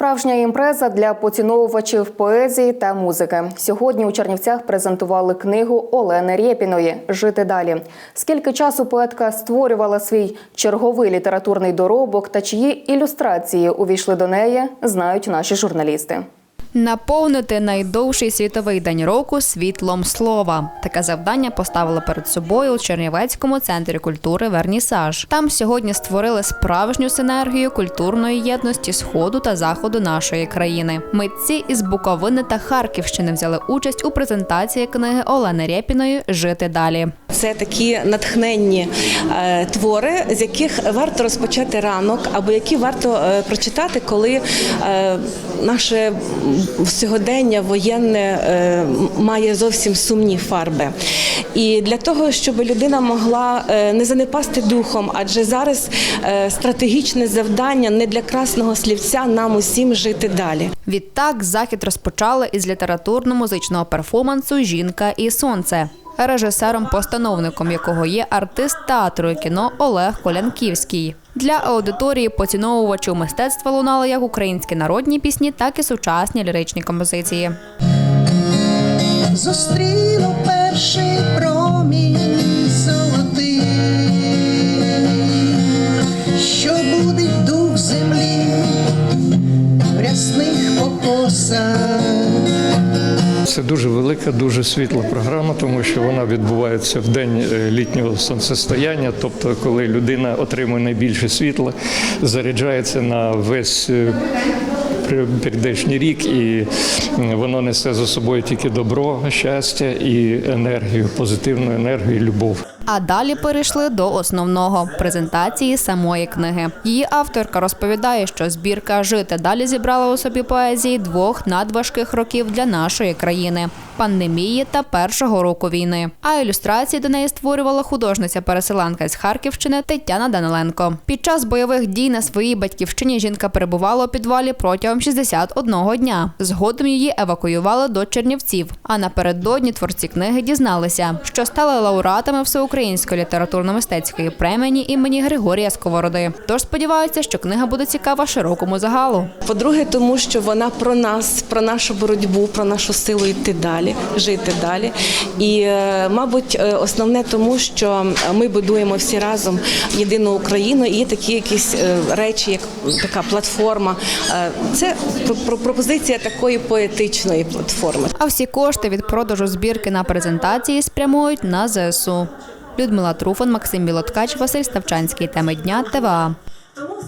Справжня імпреза для поціновувачів поезії та музики. Сьогодні у Чернівцях презентували книгу Олени Рєпіної Жити далі. Скільки часу поетка створювала свій черговий літературний доробок та чиї ілюстрації увійшли до неї, знають наші журналісти. Наповнити найдовший світовий день року світлом слова. Таке завдання поставили перед собою у Чернівецькому центрі культури Вернісаж. Там сьогодні створили справжню синергію культурної єдності сходу та заходу нашої країни. Митці із Буковини та Харківщини взяли участь у презентації книги Олени Рєпіної Жити далі. Це такі натхненні е, твори, з яких варто розпочати ранок, або які варто е, прочитати, коли е, наше сьогодення воєнне е, має зовсім сумні фарби. І для того, щоб людина могла е, не занепасти духом, адже зараз е, стратегічне завдання не для красного слівця нам усім жити далі. Відтак захід розпочали із літературно-музичного перформансу Жінка і сонце. Режисером-постановником якого є артист театру і кіно Олег Колянківський. Для аудиторії поціновувачів мистецтва лунали як українські народні пісні, так і сучасні ліричні композиції. зустріну Це дуже велика, дуже світла програма, тому що вона відбувається в день е, літнього сонцестояння, тобто коли людина отримує найбільше світла, заряджається на весь е, прийдешній рік, і воно несе за собою тільки добро, щастя і енергію, позитивну енергію, любов. А далі перейшли до основного презентації самої книги. Її авторка розповідає, що збірка Жити далі зібрала у собі поезії двох надважких років для нашої країни пандемії та першого року війни. А ілюстрації до неї створювала художниця-переселенка з Харківщини Тетяна Даниленко. Під час бойових дій на своїй батьківщині жінка перебувала у підвалі протягом 61 дня. Згодом її евакуювали до Чернівців. А напередодні творці книги дізналися, що стали лауреатами всеукраїнської літературно-мистецької премії імені Григорія Сковороди. Тож сподіваються, що книга буде цікава широкому загалу. По-друге, тому що вона про нас, про нашу боротьбу, про нашу силу йти далі, жити далі. І, е, мабуть, е, основне тому, що ми будуємо всі разом єдину Україну, і є такі якісь е, речі, як така платформа. Це про- про- пропозиція такої поетичної платформи. А всі кошти від продажу збірки на презентації спрямують на ЗСУ. Людмила Труфан, Максим Білоткач, Василь Ставчанський. Теми дня ТВА.